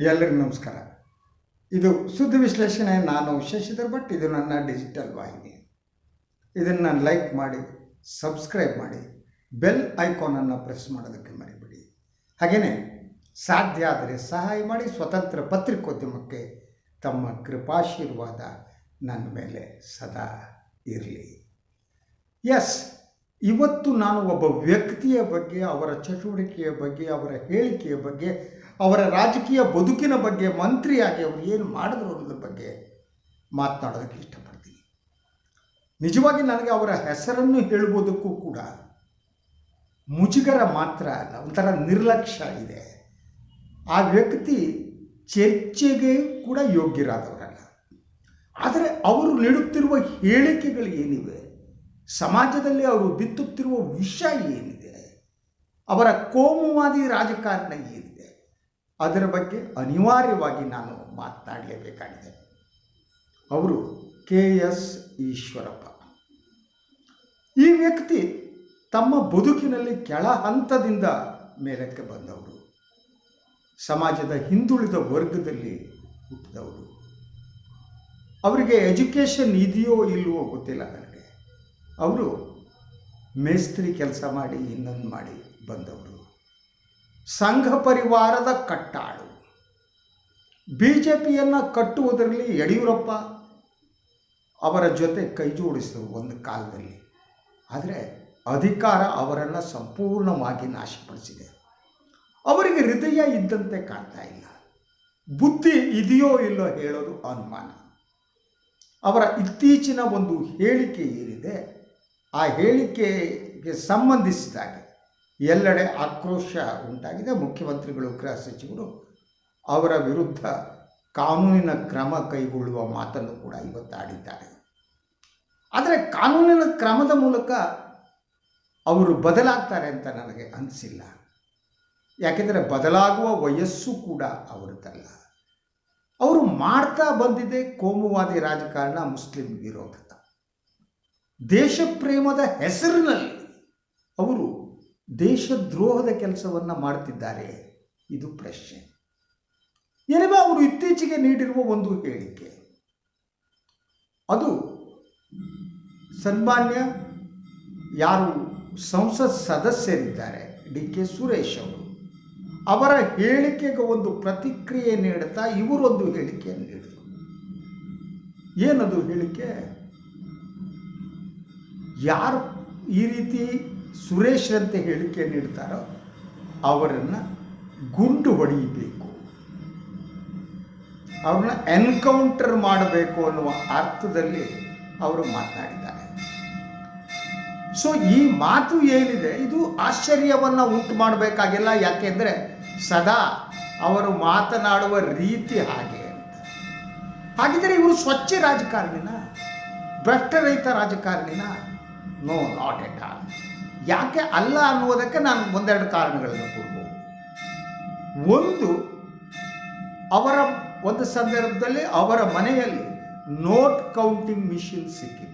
ಎಲ್ಲರಿಗೂ ನಮಸ್ಕಾರ. ಇದು ಸುದ್ದಿ ವಿಶ್ಲೇಷಣೆ, ನಾನು ಶಶಿಧರ್ ಭಟ್. ಇದು ನನ್ನ ಡಿಜಿಟಲ್ ವಾಹಿನಿ. ಇದನ್ನು ಲೈಕ್ ಮಾಡಿ, ಸಬ್ಸ್ಕ್ರೈಬ್ ಮಾಡಿ, ಬೆಲ್ ಐಕಾನನ್ನು ಪ್ರೆಸ್ ಮಾಡೋದಕ್ಕೆ ಮರಿಬೇಡಿ. ಹಾಗೆಯೇ ಸಾಧ್ಯ ಆದರೆ ಸಹಾಯ ಮಾಡಿ ಸ್ವತಂತ್ರ ಪತ್ರಿಕೋದ್ಯಮಕ್ಕೆ ತಮ್ಮ ಕೃಪಾಶೀರ್ವಾದ ನನ್ನ ಮೇಲೆ ಸದಾ ಇರಲಿ. ಎಸ್ ಇವತ್ತು ನಾನು ಒಬ್ಬ ವ್ಯಕ್ತಿಯ ಬಗ್ಗೆ, ಅವರ ಚಟುವಟಿಕೆಯ ಬಗ್ಗೆ, ಅವರ ಹೇಳಿಕೆಯ ಬಗ್ಗೆ ಅವರ ರಾಜಕೀಯ ಬದುಕಿನ ಬಗ್ಗೆ ಮಂತ್ರಿಯಾಗಿ ಅವರು ಏನು ಮಾಡಿದ್ರು ಅನ್ನೋದ್ರ ಬಗ್ಗೆ ಮಾತನಾಡೋದಕ್ಕೆ ಇಷ್ಟಪಡ್ತೀನಿ. ನಿಜವಾಗಿ ನನಗೆ ಅವರ ಹೆಸರನ್ನು ಹೇಳುವುದಕ್ಕೂ ಕೂಡ ಮುಜುಗರ ಮಾತ್ರ ಒಂಥರ ನಿರ್ಲಕ್ಷ್ಯ ಇದೆ. ಆ ವ್ಯಕ್ತಿ ಚರ್ಚೆಗೆ ಕೂಡ ಯೋಗ್ಯರಾದವರಲ್ಲ. ಆದರೆ ಅವರು ನೀಡುತ್ತಿರುವ ಹೇಳಿಕೆಗಳು ಏನಿವೆ? ಸಮಾಜದಲ್ಲಿ ಅವರು ಬಿತ್ತುತ್ತಿರುವ ವಿಷ ಏನಿದೆ? ಅವರ ಕೋಮುವಾದಿ ರಾಜಕಾರಣ ಏನಿದೆ? ಅದರ ಬಗ್ಗೆ ಅನಿವಾರ್ಯವಾಗಿ ನಾನು ಮಾತನಾಡಲೇಬೇಕಾಗಿದೆ. ಅವರು ಕೆ ಎಸ್ ಈಶ್ವರಪ್ಪ. ಈ ವ್ಯಕ್ತಿ ತಮ್ಮ ಬದುಕಿನಲ್ಲಿ ಕೆಳ ಹಂತದಿಂದ ಮೇಲಕ್ಕೆ ಬಂದವರು. ಸಮಾಜದ ಹಿಂದುಳಿದ ವರ್ಗದಲ್ಲಿ ಹುಟ್ಟಿದವರು. ಅವರಿಗೆ ಎಜುಕೇಷನ್ ಇದೆಯೋ ಇಲ್ವೋ ಗೊತ್ತಿಲ್ಲ ನನಗೆ. ಅವರು ಮೇಸ್ತ್ರಿ ಕೆಲಸ ಮಾಡಿ ಇನ್ನೊಂದು ಮಾಡಿ ಬಂದವರು. ಸಂಘ ಪರಿವಾರದ ಕಟ್ಟಾಳು. ಬಿ ಜೆ ಪಿಯನ್ನು ಕಟ್ಟುವುದರಲ್ಲಿ ಯಡಿಯೂರಪ್ಪ ಅವರ ಜೊತೆ ಕೈ ಜೋಡಿಸಿದರು ಒಂದು ಕಾಲದಲ್ಲಿ. ಆದರೆ ಅಧಿಕಾರ ಅವರನ್ನು ಸಂಪೂರ್ಣವಾಗಿ ನಾಶಪಡಿಸಿದೆ. ಅವರಿಗೆ ಹೃದಯ ಇದ್ದಂತೆ ಕಾಣ್ತಾ ಇಲ್ಲ. ಬುದ್ಧಿ ಇದೆಯೋ ಇಲ್ಲೋ ಹೇಳೋದು ಅನುಮಾನ. ಅವರ ಇತ್ತೀಚಿನ ಒಂದು ಹೇಳಿಕೆ ಏನಿದೆ, ಆ ಹೇಳಿಕೆಗೆ ಸಂಬಂಧಿಸಿದಾಗ ಎಲ್ಲೆಡೆ ಆಕ್ರೋಶ ಉಂಟಾಗಿದೆ. ಮುಖ್ಯಮಂತ್ರಿಗಳು, ಗೃಹ ಸಚಿವರು ಅವರ ವಿರುದ್ಧ ಕಾನೂನಿನ ಕ್ರಮ ಕೈಗೊಳ್ಳುವ ಮಾತನ್ನು ಕೂಡ ಇವತ್ತು ಆಡಿದ್ದಾರೆ. ಆದರೆ ಕಾನೂನಿನ ಕ್ರಮದ ಮೂಲಕ ಅವರು ಬದಲಾಗ್ತಾರೆ ಅಂತ ನನಗೆ ಅನಿಸಿಲ್ಲ. ಯಾಕೆಂದರೆ ಬದಲಾಗುವ ವಯಸ್ಸು ಕೂಡ ಅವರದ್ದಲ್ಲ ಅವರು ಮಾಡ್ತಾ ಬಂದಿದೆ ಕೋಮುವಾದಿ ರಾಜಕಾರಣ ಮುಸ್ಲಿಂ ವಿರೋಧ ದೇಶ ಪ್ರೇಮದ ಹೆಸರಿನಲ್ಲಿ ಅವರು ದೇಶದ್ರೋಹದ ಕೆಲಸವನ್ನು ಮಾಡ್ತಿದ್ದಾರೆ. ಇದು ಪ್ರಶ್ನೆ. ಏನಿವೆ ಅವರು ಇತ್ತೀಚೆಗೆ ನೀಡಿರುವ ಒಂದು ಹೇಳಿಕೆ? ಅದು ಸನ್ಮಾನ್ಯ ಯಾರು ಸಂಸತ್ ಸದಸ್ಯರಿದ್ದಾರೆ, ಡಿ ಕೆ ಸುರೇಶ್ ಅವರು. ಅವರ ಹೇಳಿಕೆಗೆ ಒಂದು ಪ್ರತಿಕ್ರಿಯೆ ನೀಡುತ್ತಾ ಇವರೊಂದು ಹೇಳಿಕೆಯನ್ನು ನೀಡಿದರು. ಏನದು ಹೇಳಿಕೆ? ಯಾರು ಈ ರೀತಿ ಸುರೇಶ್ರಂತೆ ಹೇಳಿಕೆ ನೀಡ್ತಾರೋ ಅವರನ್ನು ಗುಂಡು ಹೊಡೆಯಬೇಕು. ಅವ್ರನ್ನ ಎನ್ಕೌಂಟರ್ ಮಾಡಬೇಕು ಅನ್ನುವ ಅರ್ಥದಲ್ಲಿ ಅವರು ಮಾತನಾಡಿದ್ದಾರೆ. ಸೊ ಈ ಮಾತು ಏನಿದೆ, ಇದು ಆಶ್ಚರ್ಯವನ್ನು ಉಂಟು ಮಾಡಬೇಕಾಗಿಲ್ಲ. ಯಾಕೆಂದರೆ ಸದಾ ಅವರು ಮಾತನಾಡುವ ರೀತಿ ಹಾಗೆ ಅಂತ. ಹಾಗಿದ್ರೆ ಇವರು ಸ್ವಚ್ಛ ರಾಜಕಾರಣಿನ? ಭ್ರಷ್ಟರಹಿತ ರಾಜಕಾರಣಿನ? ನೋ ನಾಟ್ ಎಟ್ ಆಲ್ ಯಾಕೆ ಅಲ್ಲ ಅನ್ನುವುದಕ್ಕೆ ನಾನು ಒಂದೆರಡು ಕಾರಣಗಳನ್ನು ಕೊಡ್ಬೋದು. ಒಂದು, ಅವರ ಒಂದು ಸಂದರ್ಭದಲ್ಲಿ ಅವರ ಮನೆಯಲ್ಲಿ ನೋಟ್ ಕೌಂಟಿಂಗ್ ಮಿಷಿನ್ ಸಿಕ್ಕಿತ್ತು.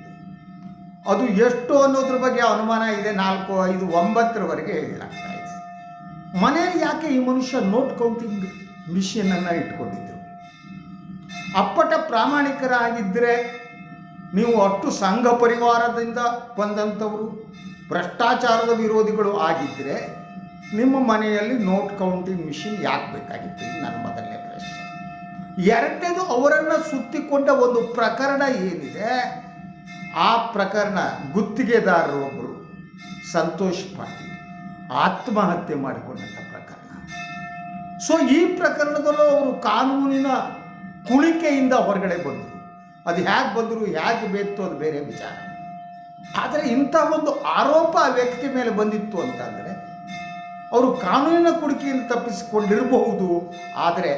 ಅದು ಎಷ್ಟು ಅನ್ನೋದ್ರ ಬಗ್ಗೆ ಅನುಮಾನ ಇದೆ ನಾಲ್ಕು, ಐದು, ಒಂಬತ್ತರವರೆಗೆ ಹೇಳಲಾಗ್ತಾ ಇದೆ. ಮನೆಯಲ್ಲಿ ಯಾಕೆ ಈ ಮನುಷ್ಯ ನೋಟ್ ಕೌಂಟಿಂಗ್ ಮಿಷಿನನ್ನು ಇಟ್ಕೊಂಡಿದ್ರು? ಅಪ್ಪಟ ಪ್ರಾಮಾಣಿಕರಾಗಿದ್ದರೆ ನೀವು ಅಷ್ಟು ಸಂಘ ಪರಿವಾರದಿಂದ ಬಂದಂಥವರು ಭ್ರಷ್ಟಾಚಾರದ ವಿರೋಧಿಗಳು ಆಗಿದ್ದರೆ ನಿಮ್ಮ ಮನೆಯಲ್ಲಿ ನೋಟ್ ಕೌಂಟಿಂಗ್ ಮಿಷಿನ್ ಯಾಕೆ ಬೇಕಾಗಿತ್ತು ನನ್ನ ಮೊದಲನೇ ಪ್ರಶ್ನೆ. ಎರಡನೇದು ಅವರನ್ನು ಸುತ್ತಿಕೊಂಡ ಒಂದು ಪ್ರಕರಣ ಏನಿದೆ, ಆ ಪ್ರಕರಣ ಗುತ್ತಿಗೆದಾರರು ಒಬ್ಬರು ಸಂತೋಷ್ ಪಾಟೀಲ್, ಆತ್ಮಹತ್ಯೆ ಮಾಡಿಕೊಂಡಂಥ ಪ್ರಕರಣ. ಸೊ ಈ ಪ್ರಕರಣದಲ್ಲೂ ಅವರು ಕಾನೂನಿನ ಕುಳಿಕೆಯಿಂದ ಹೊರಗಡೆ ಬಂದರು. ಅದು ಹೇಗೆ ಬಂದರು ಹೇಗೆ ಬೇತ್ತು ಅದು ಬೇರೆ ವಿಚಾರ. ಆದರೆ ಇಂಥ ಒಂದು ಆರೋಪ ಆ ವ್ಯಕ್ತಿ ಮೇಲೆ ಬಂದಿತ್ತು ಅಂತಂದರೆ, ಅವರು ಕಾನೂನಿನ ಕುಡಿಕೆಯಿಂದ ತಪ್ಪಿಸಿಕೊಂಡಿರಬಹುದು, ಆದರೆ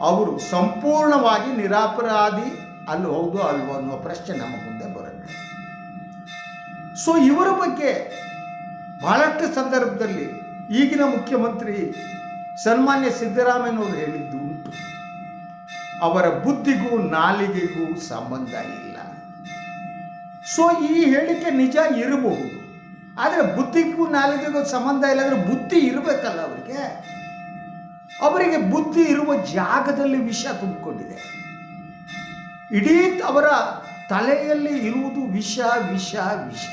ಅವರು ಸಂಪೂರ್ಣವಾಗಿ ನಿರಾಪರಾಧಿ ಅಲ್ಲಿ ಹೌದು ಅಲ್ವೋ ಅನ್ನುವ ಪ್ರಶ್ನೆ ನಮ್ಮ ಮುಂದೆ ಬರುತ್ತೆ ಸೊ ಇವರ ಬಗ್ಗೆ ಬಹಳಷ್ಟು ಸಂದರ್ಭದಲ್ಲಿ ಈಗಿನ ಮುಖ್ಯಮಂತ್ರಿ ಸನ್ಮಾನ್ಯ ಸಿದ್ದರಾಮಯ್ಯನವರು ಹೇಳಿದ್ದು ಉಂಟು. ಅವರ ಬುದ್ಧಿಗೂ ನಾಲಿಗೆಗೂ ಸಂಬಂಧ ಇಲ್ಲ. ಸೊ ಈ ಹೇಳಿಕೆ ನಿಜ ಇರಬಹುದು. ಆದರೆ ಬುದ್ಧಿಗೂ ನಾಲಿಗೆಗೂ ಸಂಬಂಧ ಇಲ್ಲ ಅಂದರೆ ಬುದ್ಧಿ ಇರಬೇಕಲ್ಲ ಅವರಿಗೆ. ಅವರಿಗೆ ಬುದ್ಧಿ ಇರುವ ಜಾಗದಲ್ಲಿ ವಿಷ ತುಂಬಿಕೊಂಡಿದೆ. ಇಡೀ ಅವರ ತಲೆಯಲ್ಲಿ ಇರುವುದು ವಿಷ ವಿಷ ವಿಷ.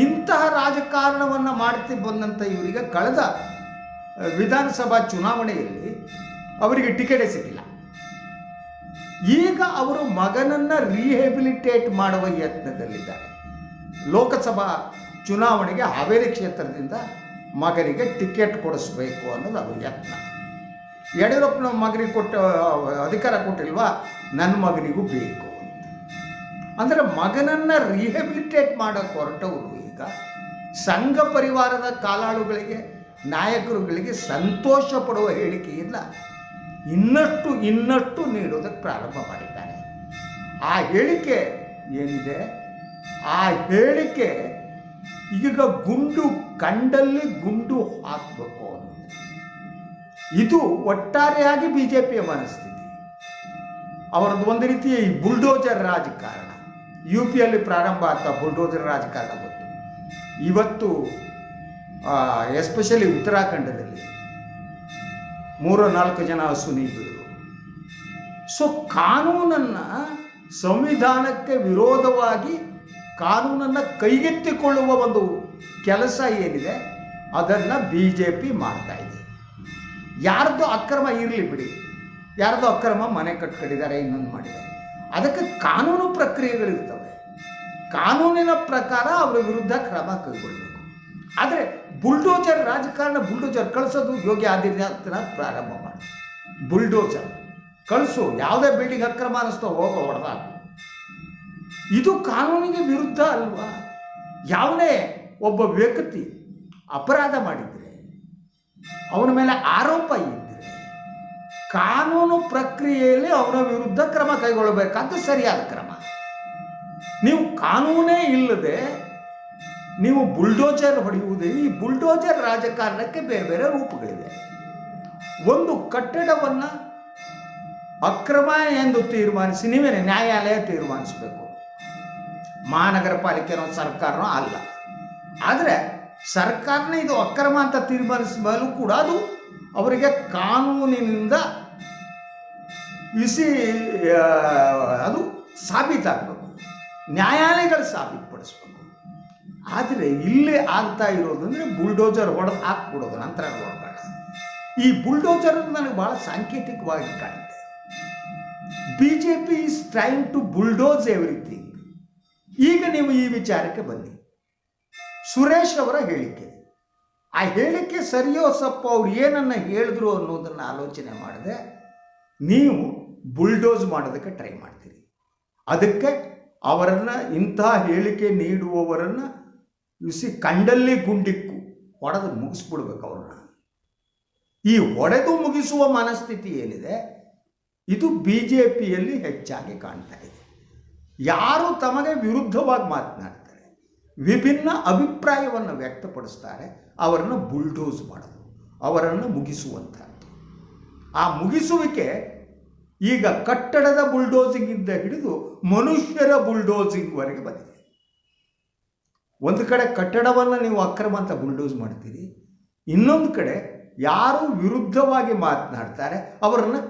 ಇಂತಹ ರಾಜಕಾರಣವನ್ನು ಮಾಡ್ತಿ ಬಂದಂಥ ಇವರಿಗೆ ಕಳೆದ ವಿಧಾನಸಭಾ ಚುನಾವಣೆಯಲ್ಲಿ ಅವರಿಗೆ ಟಿಕೆಟೇ ಸಿಕ್ಕಿಲ್ಲ. ಈಗ ಅವರು ಮಗನನ್ನು ರಿಹೆಬಿಲಿಟೇಟ್ ಮಾಡುವ ಯತ್ನದಲ್ಲಿದ್ದಾರೆ. ಲೋಕಸಭಾ ಚುನಾವಣೆಗೆ ಹಾವೇರಿ ಕ್ಷೇತ್ರದಿಂದ ಮಗನಿಗೆ ಟಿಕೆಟ್ ಕೊಡಿಸ್ಬೇಕು ಅನ್ನೋದು ಅವ್ರ ಯತ್ನ. ಯಡಿಯೂರಪ್ಪನ ಮಗನಿಗೆ ಕೊಟ್ಟ, ಅಧಿಕಾರ ಕೊಟ್ಟಿಲ್ವಾ? ನನ್ನ ಮಗನಿಗೂ ಬೇಕು ಅಂದರೆ ಮಗನನ್ನು ರಿಹೆಬಿಲಿಟೇಟ್ ಮಾಡೋಕ್ಕೆ ಹೊರಟವರು ಈಗ ಸಂಘ ಪರಿವಾರದ ಕಾಲಾಳುಗಳಿಗೆ, ನಾಯಕರುಗಳಿಗೆ ಸಂತೋಷ ಪಡುವ ಹೇಳಿಕೆಯಿಂದ ಇನ್ನಷ್ಟು ಇನ್ನಷ್ಟು ನೀಡೋದಕ್ಕೆ ಪ್ರಾರಂಭ ಮಾಡಿದ್ದಾನೆ ಆ ಹೇಳಿಕೆ ಏನಿದೆ? ಆ ಹೇಳಿಕೆ ಈಗ ಗುಂಡು ಕಂಡಲ್ಲಿ ಗುಂಡು ಹಾಕಬೇಕು ಅನ್ನೋದು ಇದು ಒಟ್ಟಾರೆಯಾಗಿ ಬಿ ಜೆ ಪಿಯ ಮನಸ್ಥಿತಿ. ಅವರದ್ದು ಒಂದು ರೀತಿಯ ಈ ಬುಲ್ಡೋಜರ್ ರಾಜಕಾರಣ. ಯು ಪಿಯಲ್ಲಿ ಪ್ರಾರಂಭ ಆಗ್ತಾ ಬುಲ್ಡೋಜರ್ ರಾಜಕಾರಣ ಗೊತ್ತು. ಇವತ್ತು ಎಸ್ಪೆಷಲಿ ಉತ್ತರಾಖಂಡದಲ್ಲಿ ಮೂರು ನಾಲ್ಕು ಜನ ಸುನೀತಿಗಳು ಸೊ ಕಾನೂನನ್ನು ಸಂವಿಧಾನಕ್ಕೆ ವಿರೋಧವಾಗಿ ಕಾನೂನನ್ನು ಕೈಗೆತ್ತಿಕೊಳ್ಳುವ ಒಂದು ಕೆಲಸ ಏನಿದೆ, ಅದನ್ನು ಬಿ ಜೆ ಪಿ ಮಾಡ್ತಾ ಇದೆ. ಯಾರ್ದು ಅಕ್ರಮ ಇರಲಿ ಬಿಡಿ. ಯಾರ್ದು ಅಕ್ರಮ ಮನೆ ಕಟ್ಕೊಂಡಿದ್ದಾರೆ, ಇನ್ನೊಂದು ಮಾಡಿದ್ದಾರೆ. ಅದಕ್ಕೆ ಕಾನೂನು ಪ್ರಕ್ರಿಯೆಗಳಿರ್ತವೆ. ಕಾನೂನಿನ ಪ್ರಕಾರ ಅವರ ವಿರುದ್ಧ ಕ್ರಮ ಕೈಗೊಳ್ಳಬೇಕು ಆದರೆ ಬುಲ್ಡೋಜರ್ ರಾಜಕಾರಣ, ಬುಲ್ಡೋಜರ್ ಕಳಿಸೋದು ಯೋಗಿ ಆದಿತ್ಯನಾಥ್ ಪ್ರಾರಂಭ ಮಾಡಿ. ಬುಲ್ಡೋಜರ್ ಕಳಿಸು, ಯಾವುದೇ ಬಿಲ್ಡಿಂಗ್ ಅಕ್ರಮ ಅನ್ನಿಸ್ತೋ ಹೋಗೋ ಹೊಡೆದ ಇದು ಕಾನೂನಿಗೆ ವಿರುದ್ಧ ಅಲ್ವಾ? ಯಾವುದೇ ಒಬ್ಬ ವ್ಯಕ್ತಿ ಅಪರಾಧ ಮಾಡಿದರೆ, ಅವನ ಮೇಲೆ ಆರೋಪ ಇದ್ದರೆ ಕಾನೂನು ಪ್ರಕ್ರಿಯೆಯಲ್ಲಿ ಅವನ ವಿರುದ್ಧ ಕ್ರಮ ಕೈಗೊಳ್ಳಬೇಕಾದ ಸರಿಯಾದ ಕ್ರಮ. ನೀವು ಕಾನೂನೇ ಇಲ್ಲದೆ ನೀವು ಬುಲ್ಡೋಜರ್ ಹೊಡೆಯುವುದೇ ಈ ಬುಲ್ಡೋಜರ್ ರಾಜಕಾರಣಕ್ಕೆ ಬೇರೆ ಬೇರೆ ರೂಪಗಳಿವೆ. ಒಂದು ಕಟ್ಟಡವನ್ನು ಅಕ್ರಮ ಎಂದು ತೀರ್ಮಾನಿಸಿ ನೀವೇ ನ್ಯಾಯಾಲಯ ತೀರ್ಮಾನಿಸಬೇಕು. ಮಹಾನಗರ ಪಾಲಿಕೆನೋ ಸರ್ಕಾರನೋ ಅಲ್ಲ. ಆದರೆ ಸರ್ಕಾರನೇ ಇದು ಅಕ್ರಮ ಅಂತ ತೀರ್ಮಾನಿಸಿದಲ್ಲೂ ಕೂಡ ಅದು ಅವರಿಗೆ ಕಾನೂನಿನಿಂದ ಇಸಿ ಅದು ಸಾಬೀತಾಗಬೇಕು. ನ್ಯಾಯಾಲಯಗಳು ಸಾಬೀತುಪಡಿಸ್ಬೇಕು. ಆದರೆ ಇಲ್ಲೇ ಆಗ್ತಾ ಇರೋದು ಅಂದರೆ ಬುಲ್ಡೋಜರ್ ಹೊಡೆದು ಹಾಕ್ಬಿಡೋದು, ನಂತರ ನೋಡಬೇಡ ಈ ಬುಲ್ಡೋಜರ್ ನನಗೆ ಭಾಳ ಸಾಂಕೇತಿಕವಾಗಿ ಕಾಣುತ್ತೆ. B J P is trying to bulldoze everything ಈಗ ನೀವು ಈ ವಿಚಾರಕ್ಕೆ ಬನ್ನಿ. ಸುರೇಶ್ ಅವರ ಹೇಳಿಕೆ. ಆ ಹೇಳಿಕೆ ಸರಿಯೋ ಸಪ್ಪೋ ಅವ್ರು ಏನನ್ನ ಹೇಳಿದ್ರು ಅನ್ನೋದನ್ನು ಆಲೋಚನೆ ಮಾಡದೆ ನೀವು ಬುಲ್ಡೋಸ್ ಮಾಡೋದಕ್ಕೆ ಟ್ರೈ ಮಾಡ್ತೀರಿ. ಅದಕ್ಕೆ ಅವರನ್ನು ಇಂತಹ ಹೇಳಿಕೆ ನೀಡುವವರನ್ನು ಇಸಿ ಕಂಡಲ್ಲಿ ಗುಂಡಿಕ್ಕು ಹೊಡೆದು ಮುಗಿಸ್ಬಿಡ್ಬೇಕು ಅವ್ರನ್ನ. ಈ ಹೊಡೆದು ಮುಗಿಸುವ ಮನಸ್ಥಿತಿ ಏನಿದೆ? ಇದು ಬಿ ಜೆ ಪಿಯಲ್ಲಿ ಹೆಚ್ಚಾಗಿ ಕಾಣ್ತಾ ಇದೆ. ಯಾರು ತಮಗೆ ವಿರುದ್ಧವಾಗಿ ಮಾತನಾಡ್ತಾರೆ, ವಿಭಿನ್ನ ಅಭಿಪ್ರಾಯವನ್ನು ವ್ಯಕ್ತಪಡಿಸ್ತಾರೆ, ಅವರನ್ನು ಬುಲ್ಡೋಸ್ ಮಾಡೋದು, ಅವರನ್ನು ಮುಗಿಸುವಂಥದ್ದು. ಆ ಮುಗಿಸುವಿಕೆ ಈಗ ಕಟ್ಟಡದ ಬುಲ್ಡೋಸಿಂಗಿಂದ ಹಿಡಿದು ಮನುಷ್ಯರ ಬುಲ್ಡೋಸಿಂಗ್ವರೆಗೆ ಬಂದಿದೆ. ಒಂದು ಕಡೆ ಕಟ್ಟಡವನ್ನು ನೀವು ಅಕ್ರಮ ಅಂತ ಬುಲ್ಡೋಸ್ ಮಾಡ್ತೀರಿ, ಇನ್ನೊಂದು ಕಡೆ ಯಾರು ವಿರುದ್ಧವಾಗಿ ಮಾತನಾಡ್ತಾರೆ, ಅವರನ್ನು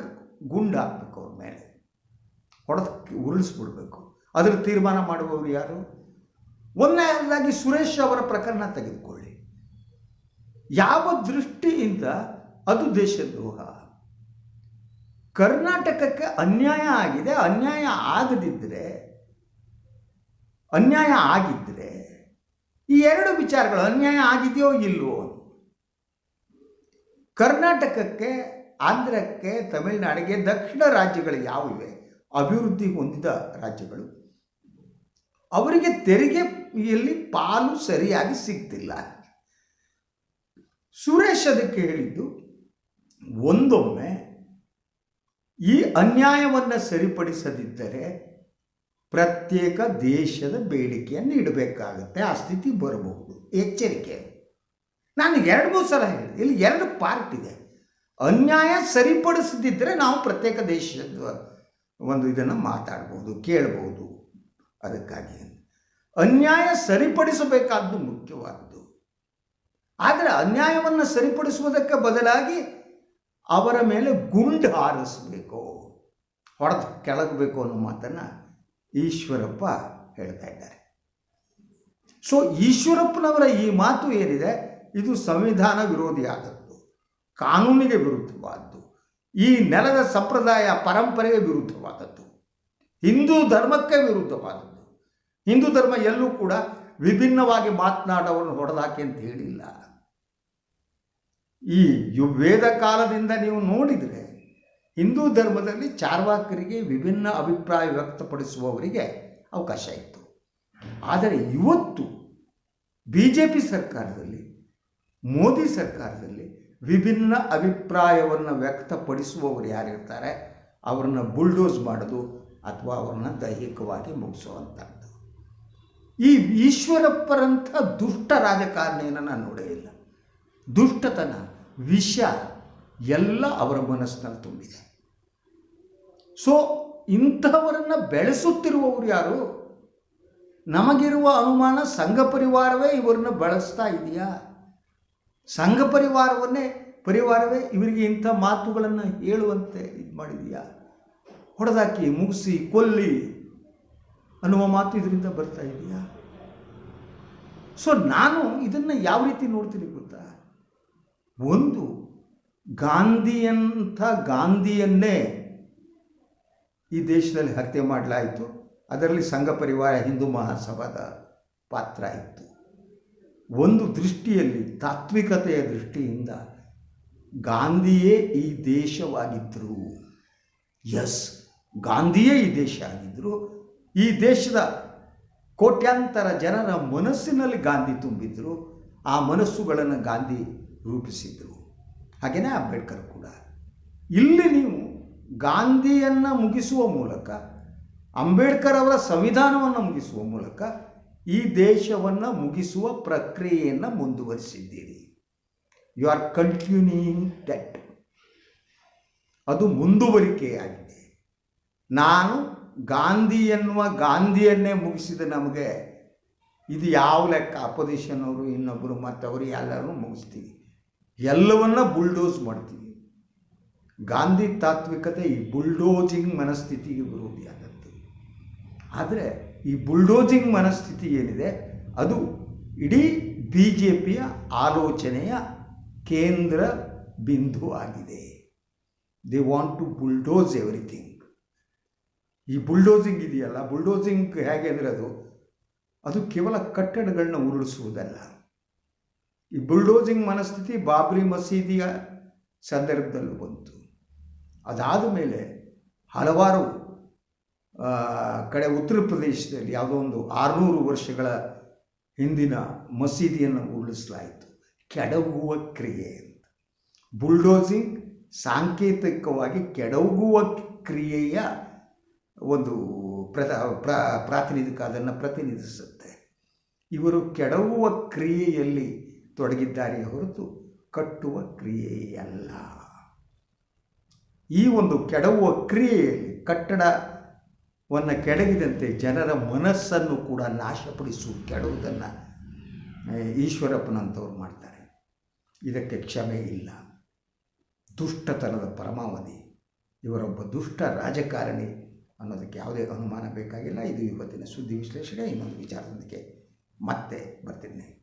ಗುಂಡು ಹಾಕ್ಬೇಕು ಅವ್ರ ಮೇಲೆ. ಹೊಡೆದು ಉರುಳಿಸ್ಬಿಡ್ಬೇಕು. ಅದ್ರ ತೀರ್ಮಾನ ಮಾಡುವವರು ಯಾರು? ಒಂದನೇದಾಗಿ ಸುರೇಶ್ ಅವರ ಪ್ರಕರಣ ತೆಗೆದುಕೊಳ್ಳಿ. ಯಾವ ದೃಷ್ಟಿಯಿಂದ ಅದು ದೇಶದ್ರೋಹ? ಕರ್ನಾಟಕಕ್ಕೆ ಅನ್ಯಾಯ ಆಗಿದೆ, ಅನ್ಯಾಯ ಆಗದಿದ್ದರೆ ಅನ್ಯಾಯ ಆಗಿದ್ದರೆ ಈ ಎರಡು ವಿಚಾರಗಳು ಅನ್ಯಾಯ ಆಗಿದೆಯೋ ಇಲ್ವೋ? ಕರ್ನಾಟಕಕ್ಕೆ, ಆಂಧ್ರಕ್ಕೆ, ತಮಿಳುನಾಡಿಗೆ ದಕ್ಷಿಣ ರಾಜ್ಯಗಳು ಯಾವಿವೆ? ಅಭಿವೃದ್ಧಿ ಹೊಂದಿದ ರಾಜ್ಯಗಳು. ಅವರಿಗೆ ತೆರಿಗೆಯಲ್ಲಿ ಪಾಲು ಸರಿಯಾಗಿ ಸಿಗ್ತಿಲ್ಲ. ಸುರೇಶ್ ಅದಕ್ಕೆ ಹೇಳಿದ್ದು, ಒಂದೊಮ್ಮೆ ಈ ಅನ್ಯಾಯವನ್ನು ಸರಿಪಡಿಸದಿದ್ದರೆ ಪ್ರತ್ಯೇಕ ದೇಶದ ಬೇಡಿಕೆಯನ್ನು ಇಡಬೇಕಾಗುತ್ತೆ, ಆ ಸ್ಥಿತಿ ಬರಬಹುದು. ಎಚ್ಚರಿಕೆ. ನಾನು ಎರಡು ಮೂರು ಸಲ ಹೇಳಿದೆ, ಇಲ್ಲಿ ಎರಡು ಪಾರ್ಟ್ ಇದೆ. ಅನ್ಯಾಯ ಸರಿಪಡಿಸದಿದ್ದರೆ ನಾವು ಪ್ರತ್ಯೇಕ ದೇಶದ ಒಂದು ಇದನ್ನು ಮಾತಾಡ್ಬೋದು, ಕೇಳ್ಬೋದು. ಅದಕ್ಕಾಗಿ ಅನ್ಯಾಯ ಸರಿಪಡಿಸಬೇಕಾದ್ದು ಮುಖ್ಯವಾದ್ದು. ಆದರೆ ಅನ್ಯಾಯವನ್ನು ಸರಿಪಡಿಸುವುದಕ್ಕೆ ಬದಲಾಗಿ ಅವರ ಮೇಲೆ ಗುಂಡು ಹಾರಿಸಬೇಕು, ಹೊಡೆದು ಕೆಳಗಬೇಕು ಅನ್ನೋ ಮಾತನ್ನು ಈಶ್ವರಪ್ಪ ಹೇಳ್ತಾ ಇದ್ದಾರೆ. ಸೊ ಈಶ್ವರಪ್ಪನವರ ಈ ಮಾತು ಏನಿದೆ? ಇದು ಸಂವಿಧಾನ ವಿರೋಧಿಯಾದದ್ದು, ಕಾನೂನಿಗೆ ವಿರುದ್ಧವಾದದ್ದು ಈ ನೆಲದ ಸಂಪ್ರದಾಯ ಪರಂಪರೆಗೆ ವಿರುದ್ಧವಾದದ್ದು, ಹಿಂದೂ ಧರ್ಮಕ್ಕೆ ವಿರುದ್ಧವಾದದ್ದು. ಹಿಂದೂ ಧರ್ಮ ಎಲ್ಲೂ ಕೂಡ ವಿಭಿನ್ನವಾಗಿ ಮಾತನಾಡೋರನ್ನು ಹೊಡೆದಾಕೆ ಅಂತ ಹೇಳಿಲ್ಲ. ಈ ವೇದ ಕಾಲದಿಂದ ನೀವು ನೋಡಿದರೆ ಹಿಂದೂ ಧರ್ಮದಲ್ಲಿ ಚಾರ್ವಾಕರಿಗೆ ವಿಭಿನ್ನ ಅಭಿಪ್ರಾಯ ವ್ಯಕ್ತಪಡಿಸುವವರಿಗೆ ಅವಕಾಶ ಇತ್ತು. ಆದರೆ ಇವತ್ತು ಬಿ ಜೆ ಪಿ ಸರ್ಕಾರದಲ್ಲಿ, ಮೋದಿ ಸರ್ಕಾರದಲ್ಲಿ ವಿಭಿನ್ನ ಅಭಿಪ್ರಾಯವನ್ನು ವ್ಯಕ್ತಪಡಿಸುವವರು ಯಾರಿರ್ತಾರೆ ಅವರನ್ನ ಬುಲ್ಡೋಸ್ ಮಾಡೋದು ಅಥವಾ ಅವ್ರನ್ನ ದೈಹಿಕವಾಗಿ ಮುಗಿಸುವಂಥದ್ದು ಈ ಈಶ್ವರಪ್ಪರಂಥ ದುಷ್ಟ ರಾಜಕಾರಣಿಯನ್ನು ನಾನು ನೋಡೇ ಇಲ್ಲ. ದುಷ್ಟತನ, ವಿಷ ಎಲ್ಲ ಅವರ ಮನಸ್ಸಿನಲ್ಲಿ ತುಂಬಿದೆ. ಸೊ ಇಂಥವರನ್ನು ಬೆಳೆಸುತ್ತಿರುವವರು ಯಾರು? ನಮಗಿರುವ ಅನುಮಾನ ಸಂಘ ಪರಿವಾರವೇ ಇವರನ್ನ ಬಳಸ್ತಾ ಇದೆಯಾ? ಸಂಘ ಪರಿವಾರವನ್ನೇ, ಪರಿವಾರವೇ ಇವರಿಗೆ ಇಂಥ ಮಾತುಗಳನ್ನು ಹೇಳುವಂತೆ ಇದು ಮಾಡಿದೆಯಾ? ಹೊಡೆದಾಕಿ, ಮುಗಿಸಿ, ಕೊಲ್ಲಿ ಅನ್ನುವ ಮಾತು ಇದರಿಂದ ಬರ್ತಾ ಇದೆಯಾ? ಸೊ ನಾನು ಇದನ್ನು ಯಾವ ರೀತಿ ನೋಡ್ತೀನಿ ಗೊತ್ತಾ? ಒಂದು ಗಾಂಧಿಯಂಥ ಗಾಂಧಿಯನ್ನೇ ಈ ದೇಶದಲ್ಲಿ ಹತ್ಯೆ ಮಾಡಲಾಯಿತು. ಅದರಲ್ಲಿ ಸಂಘ ಪರಿವಾರ ಹಿಂದೂ ಮಹಾಸಭಾದ ಪಾತ್ರ ಇತ್ತು. ಒಂದು ದೃಷ್ಟಿಯಲ್ಲಿ ತಾತ್ವಿಕತೆಯ ದೃಷ್ಟಿಯಿಂದ ಗಾಂಧಿಯೇ ಈ ದೇಶವಾಗಿದ್ದರು. ಎಸ್, ಗಾಂಧಿಯೇ ಈ ದೇಶ ಆಗಿದ್ದರು. ಈ ದೇಶದ ಕೋಟ್ಯಾಂತರ ಜನರ ಮನಸ್ಸಿನಲ್ಲಿ ಗಾಂಧಿ ತುಂಬಿದ್ರು ಆ ಮನಸ್ಸುಗಳನ್ನು ಗಾಂಧಿ ರೂಪಿಸಿದರು ಹಾಗೆಯೇ ಅಂಬೇಡ್ಕರ್ ಕೂಡ. ಇಲ್ಲಿ ನೀವು ಗಾಂಧಿಯನ್ನು ಮುಗಿಸುವ ಮೂಲಕ, ಅಂಬೇಡ್ಕರ್ ಅವರ ಸಂವಿಧಾನವನ್ನು ಮುಗಿಸುವ ಮೂಲಕ ಈ ದೇಶವನ್ನು ಮುಗಿಸುವ ಪ್ರಕ್ರಿಯೆಯನ್ನು ಮುಂದುವರಿಸಿದ್ದೀರಿ. ಯು ಆರ್ ಕಂಟಿನ್ಯೂಯಿಂಗ್ ದಟ್ ಅದು ಮುಂದುವರಿಕೆಯಾಗಿದೆ. ನಾನು ಗಾಂಧಿ ಎನ್ನುವ ಗಾಂಧಿಯನ್ನೇ ಮುಗಿಸಿದ ನಮಗೆ ಇದು ಯಾವ ಲೆಕ್ಕ? ಅಪೋಸಿಷನ್ ಅವರು ಇನ್ನೊಬ್ಬರು ಮತ್ತವರು ಎಲ್ಲರೂ ಮುಗಿಸ್ತೀವಿ. ಎಲ್ಲವನ್ನ ಬುಲ್ಡೋಸ್ ಮಾಡ್ತೀವಿ. ಗಾಂಧಿ ತಾತ್ವಿಕತೆ ಈ ಬುಲ್ಡೋಜಿಂಗ್ ಮನಸ್ಥಿತಿಗೆ ವಿರೋಧಿಯಾದದ್ದು ಆದರೆ ಈ ಬುಲ್ಡೋಜಿಂಗ್ ಮನಸ್ಥಿತಿ ಏನಿದೆ? ಅದು ಇಡೀ ಬಿ ಜೆ ಪಿಯ ಆಲೋಚನೆಯ ಕೇಂದ್ರ ಬಿಂದು ಆಗಿದೆ. They want to bulldoze everything ಈ ಬುಲ್ಡೋಸಿಂಗ್ ಇದೆಯಲ್ಲ? ಬುಲ್ಡೋಸಿಂಗ್ ಹೇಗೆ ಅಂದರೆ ಅದು ಅದು ಕೇವಲ ಕಟ್ಟಡಗಳನ್ನ ಉರುಳಿಸುವುದಲ್ಲ. ಈ ಬುಲ್ಡೋಸಿಂಗ್ ಮನಸ್ಥಿತಿ ಬಾಬ್ರಿ ಮಸೀದಿಯ ಸಂದರ್ಭದಲ್ಲೂ ಬಂತು. ಅದಾದ ಮೇಲೆ ಹಲವಾರು ಕಡೆ ಉತ್ತರ ಪ್ರದೇಶದಲ್ಲಿ ಯಾವುದೋ ಒಂದು ಆರುನೂರು ವರ್ಷಗಳ ಹಿಂದಿನ ಮಸೀದಿಯನ್ನು ಉರುಳಿಸಲಾಯಿತು. ಕೆಡವುವ ಕ್ರಿಯೆ ಅಂತ. ಬುಲ್ಡೋಸಿಂಗ್ ಸಾಂಕೇತಿಕವಾಗಿ ಕೆಡವುವ ಕ್ರಿಯೆಯ ಒಂದು ಪ್ರ ಪ್ರ, ಪ್ರಾತಿನಿಧಿಕ, ಅದನ್ನು ಪ್ರತಿನಿಧಿಸುತ್ತೆ. ಇವರು ಕೆಡವುವ ಕ್ರಿಯೆಯಲ್ಲಿ ತೊಡಗಿದ್ದಾರೆ ಹೊರತು ಕಟ್ಟುವ ಕ್ರಿಯೆಯಲ್ಲ. ಈ ಒಂದು ಕೆಡವುವ ಕ್ರಿಯೆಯಲ್ಲಿ ಕಟ್ಟಡವನ್ನು ಕೆಡಗಿದಂತೆ ಜನರ ಮನಸ್ಸನ್ನು ಕೂಡ ನಾಶಪಡಿಸು ಕೆಡುವುದನ್ನು ಈಶ್ವರಪ್ಪನಂಥವ್ರು ಮಾಡ್ತಾರೆ. ಇದಕ್ಕೆ ಕ್ಷಮೆ ಇಲ್ಲ. ದುಷ್ಟತನದ ಪರಮಾವಧಿ. ಇವರೊಬ್ಬ ದುಷ್ಟ ರಾಜಕಾರಣಿ ಅನ್ನೋದಕ್ಕೆ ಯಾವುದೇ ಅನುಮಾನ ಬೇಕಾಗಿಲ್ಲ. ಇದು ಇವತ್ತಿನ ಸುದ್ದಿ ವಿಶ್ಲೇಷಣೆ. ಇನ್ನೊಂದು ವಿಚಾರದೊಂದಿಗೆ ಮತ್ತೆ ಬರ್ತೀನಿ.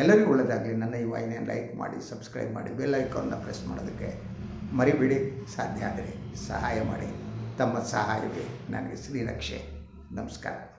ಎಲ್ಲರಿಗೂ ಒಳ್ಳೆಯದಾಗಲಿ. ನನ್ನ ಈ ವಾಹಿನಿಯನ್ನು ಲೈಕ್ ಮಾಡಿ ಸಬ್ಸ್ಕ್ರೈಬ್ ಮಾಡಿ ಬೆಲ್ ಐಕಾನ್ನ ಪ್ರೆಸ್ ಮಾಡೋದಕ್ಕೆ ಮರಿಬೇಡಿ. ಸಾಧ್ಯ ಆದರೆ ಸಹಾಯ ಮಾಡಿ. ತಮ್ಮ ಸಹಾಯವೇ ನನಗೆ ಶ್ರೀರಕ್ಷೆ. ನಮಸ್ಕಾರ.